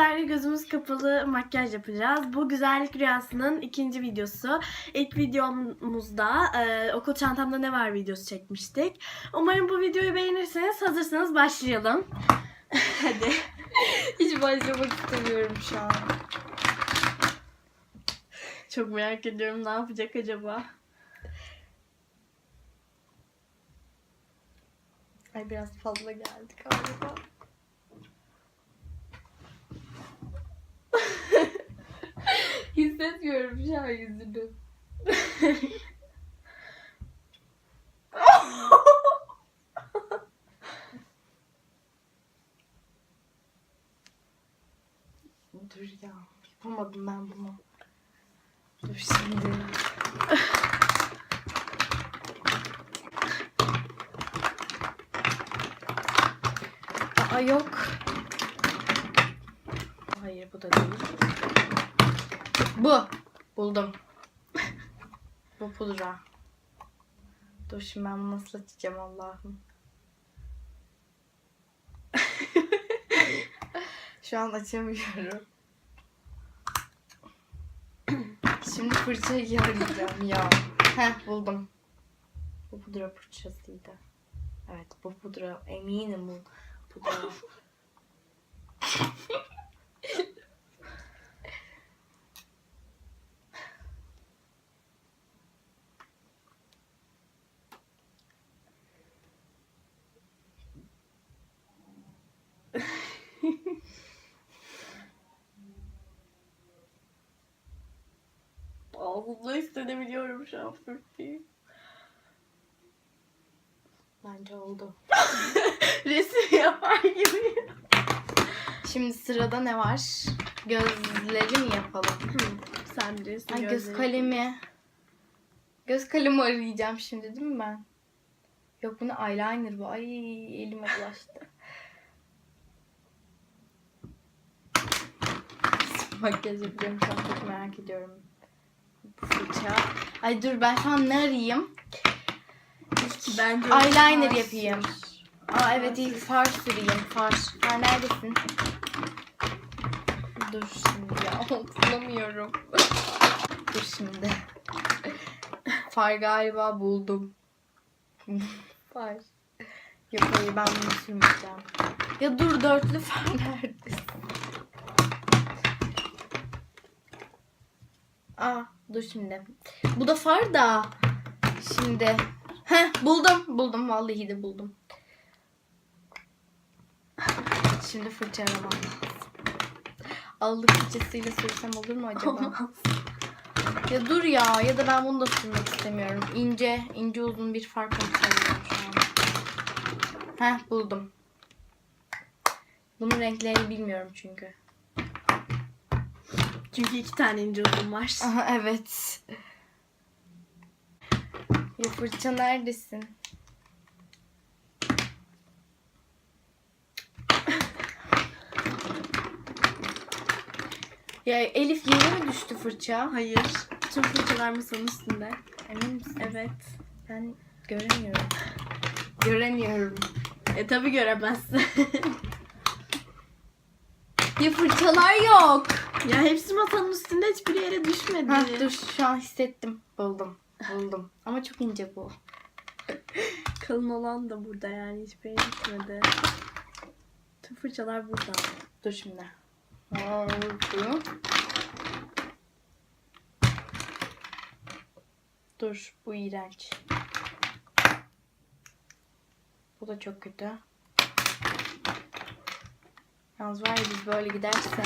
sizlerle gözümüz kapalı makyaj yapacağız. Bu güzellik rüyasının ikinci videosu. İlk videomuzda e, okul çantamda ne var videosu çekmiştik. Umarım bu videoyu beğenirseniz hazırsanız başlayalım. Hadi. Hiç başlamak istemiyorum şu an. Çok merak ediyorum ne yapacak acaba. Ay biraz fazla geldi galiba. Hissetmiyorum şu an yüzünü. Dur ya. Yapamadım ben bunu. Dur şimdi. Aa yok. Hayır bu da değil. Bu. Buldum. bu pudra. Dur şimdi ben bunu nasıl açacağım Allah'ım. Şu an açamıyorum. Şimdi fırçayı arayacağım ya. Heh buldum. Bu pudra fırçasıydı. Evet bu pudra eminim bu pudra. Ağzımda hissedebiliyorum şu an fırtıyı. Bence oldu. Resim yapar gibi. Şimdi sırada ne var? Gözleri mi yapalım? Sen resim Ay göz kalemi. Göz kalemi arayacağım şimdi değil mi ben? Yok bu ne eyeliner bu. Ay elime bulaştı. Makyaj yapacağım şu an çok merak ediyorum. Fırça. Ay dur ben şu an ne arayayım? İlk Bence eyeliner yapayım. Aa evet ilk far süreyim. Far. Far neredesin? Dur şimdi ya. Bulamıyorum. Dur şimdi. Far galiba buldum. far. Yok hayır ben bunu sürmeyeceğim. Ya dur dörtlü far neredesin? Aa dur şimdi. Bu da far da. Şimdi. Heh buldum. Buldum vallahi de buldum. Şimdi fırçalamam lazım. Allık fırçasıyla sürsem olur mu acaba? Olmaz. ya dur ya ya da ben bunu da sürmek istemiyorum. İnce, ince uzun bir far pamuğu alıyorum şu an. Heh buldum. Bunun renklerini bilmiyorum çünkü. Çünkü iki tane ince uzun var. Aha evet. Ya fırça neredesin? Ya Elif yere mi düştü fırça? Hayır. Tüm fırçalar masanın üstünde. Emin misin? Evet. Ben göremiyorum. Göremiyorum. E tabi göremezsin. Ya fırçalar yok. ya hepsi masanın üstünde hiçbir yere düşmedi. Ha, dur şu an hissettim. Buldum. Buldum. Ama çok ince bu. Kalın olan da burada yani hiçbir yere düşmedi. Tüm fırçalar burada. Dur şimdi. Oldu. Dur bu iğrenç. Bu da çok kötü. Yalnız var ya biz böyle giderse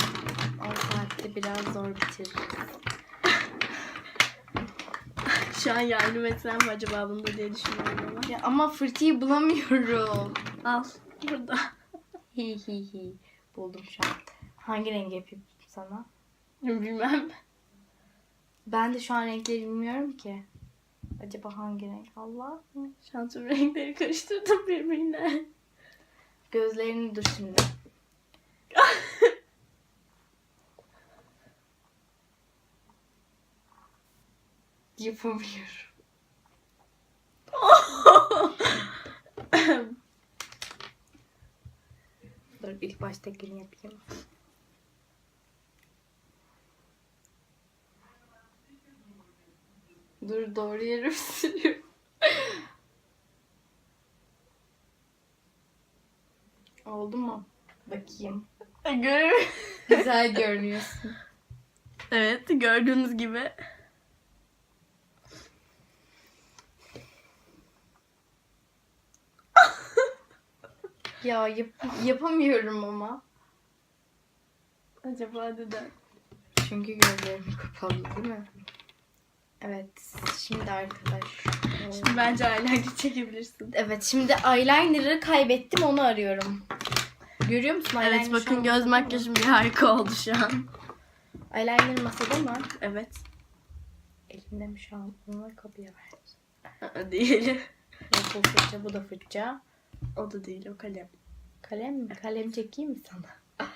10 saatte biraz zor bitiririz. Şu an yardım etsem mi acaba bunda diye düşünüyorum ama. Ya ama fırçayı bulamıyorum. Al. Burada. Hi hi hi. Buldum şu an. Hangi rengi yapayım sana? Bilmem. Ben de şu an renkleri bilmiyorum ki. Acaba hangi renk? Allah. An tüm renkleri karıştırdım birbirine. Gözlerini dur şimdi. Yapamıyorum. Dur ilk baştakini yapayım. Dur doğru yere sürüyorum. Oldu mu? Bakayım. Görüyorum. Güzel görünüyorsun. Evet gördüğünüz gibi. Ya yap- yapamıyorum ama. Acaba neden? Çünkü gözlerim kapalı değil mi? Evet. Şimdi arkadaş. Şimdi bence eyeliner çekebilirsin. Evet şimdi eyeliner'ı kaybettim onu arıyorum. Görüyor musun? Evet Eyeliner şu bakın göz makyajım bir harika oldu şu an. Eyeliner masada mı? Evet. Elimde mi şu an? Onu kapıya ver. Değil. Bu fırça bu da fırça. O da değil o kalem. Kalem mi? Kalem çekeyim mi sana?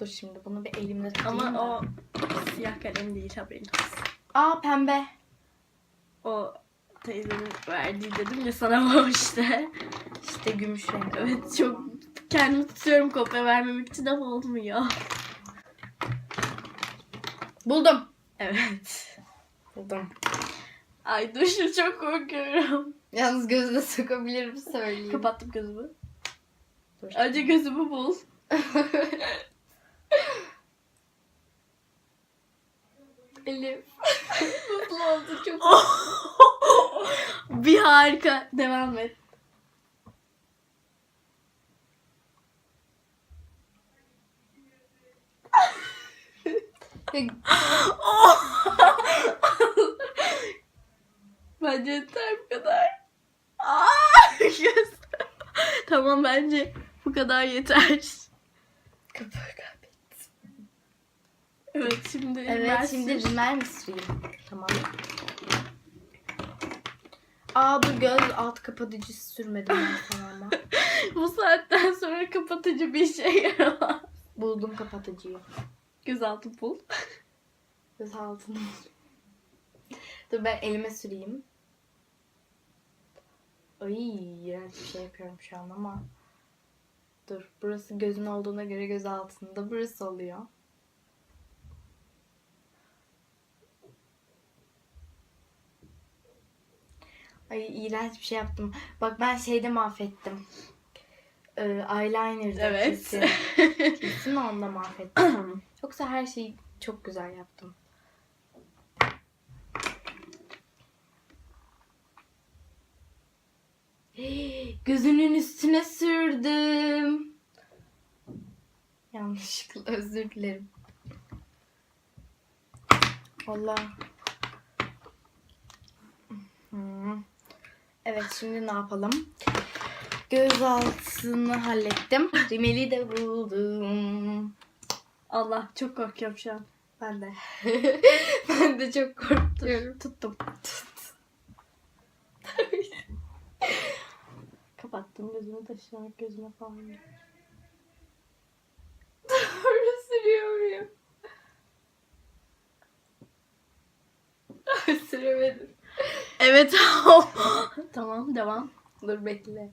Dur şimdi bunu bir elimde tutayım Ama da. o siyah kalem değil haberin olsun. Aa pembe. O teyzemin verdiği dedim ya sana o işte. İşte gümüş renk. Evet çok kendimi tutuyorum kopya vermemek için ama olmuyor. Buldum. Evet. Buldum. Ay dur çok korkuyorum. Yalnız gözüne sokabilirim söyleyeyim. Kapattım gözümü. Dur. Önce gözümü bul. Elif. Mutlu oldu çok. bir harika. Devam et. Bence yeter bu kadar. Aa, tamam bence bu kadar yeter. Kaybettim. Evet şimdi Evet ben şimdi mi süreyim? Tamam. Aa dur göz alt kapatıcısı sürmedim ben sana ama. bu saatten sonra kapatıcı bir şey yaramaz. Buldum kapatıcıyı. Gözaltı bul. Göz altına. dur ben elime süreyim. Ay iğrenç bir şey yapıyorum şu an ama. Dur burası gözün olduğuna göre göz altında burası oluyor. Ay iğrenç bir şey yaptım. Bak ben şeyde mahvettim. Ee, eyeliner'da Evet. kesin. Kesin onda mahvettim. Yoksa her şeyi çok güzel yaptım. Gözünün üstüne sürdüm. Yanlışlıkla özür dilerim. Allah. Hmm. Evet şimdi ne yapalım? Göz altını hallettim. Rimeli de buldum. Allah çok korkuyorum şu an. Ben de. ben de çok korkuyorum. Tuttum. Kapattım gözümü taşıyarak gözüme falan. Doğru sürüyorum. Süremedim. Evet. tamam devam. Dur bekle.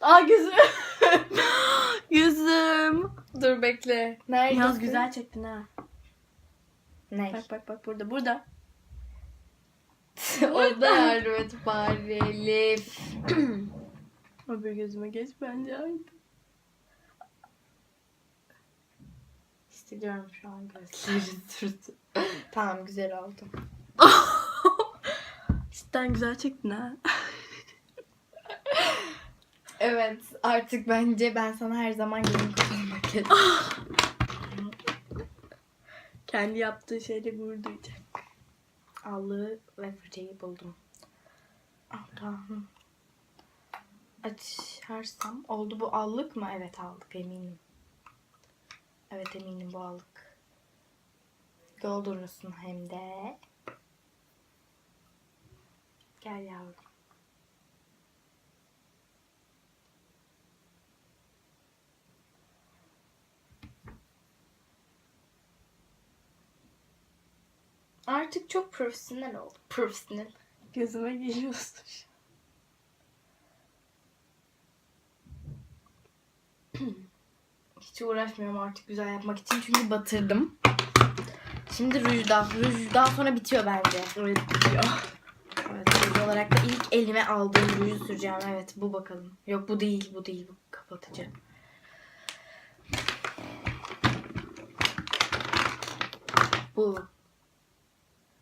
Aa gözüm. gözüm. Dur bekle. Nerede? Yaz güzel çektin ha. Ne? Bak bak bak burada burada. o da yardım et bari Elif. Öbür gözüme geç bence artık. Hissediyorum şu an gözleri sürdü. tamam güzel oldu. Cidden güzel çektin ha. Evet artık bence ben sana her zaman gelin makyaj. Kendi yaptığı şeyle gurur duyacak. Allığı ve fırçayı buldum. Allah'ım. Açarsam oldu bu allık mı? Evet aldık eminim. Evet eminim bu allık. Doldurursun hem de. Gel yavrum. Artık çok profesyonel oldu. Profesyonel. Gözüme geliyorsun. Hiç uğraşmıyorum artık güzel yapmak için çünkü batırdım. Şimdi rujda. Ruj daha sonra bitiyor bence. Evet bitiyor. Evet, ruj olarak da ilk elime aldığım ruju süreceğim. Evet bu bakalım. Yok bu değil bu değil bu kapatıcı. Bu.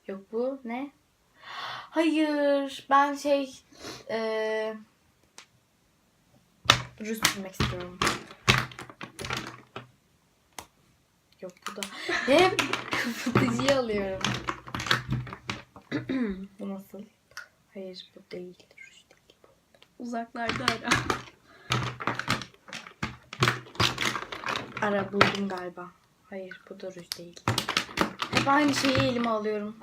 Yok bu ne? Hayır ben şey eee ruj sürmek istiyorum. Yok bu da. Hep kapatıcıyı alıyorum. bu nasıl? Hayır bu değil. Ruj değil bu. Uzaklarda ara. Ara buldum galiba. Hayır bu da ruj değil. Hep aynı şeyi elime alıyorum.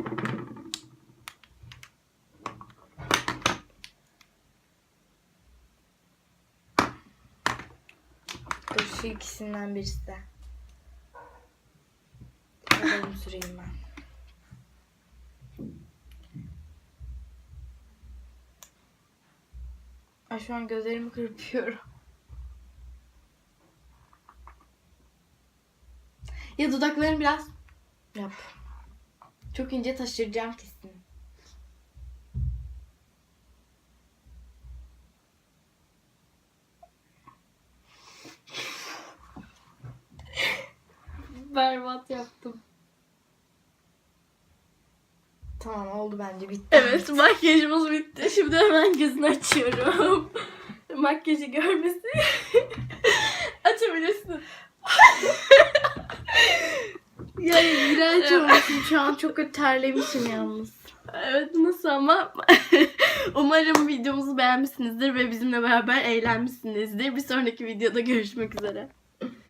Dur şu ikisinden birisi de. Süreyim ben. Ay şu an gözlerimi kırpıyorum. Ya dudaklarını biraz yap. Çok ince taşıracağım kesin. Berbat yaptım. Tamam oldu bence bitti. Evet makyajımız bitti. Şimdi hemen gözünü açıyorum. Makyajı görmesi. Açabilirsin. Ya iğrenç olmuşum. Şu an çok kötü terlemişim yalnız. Evet nasıl ama umarım videomuzu beğenmişsinizdir ve bizimle beraber eğlenmişsinizdir. Bir sonraki videoda görüşmek üzere.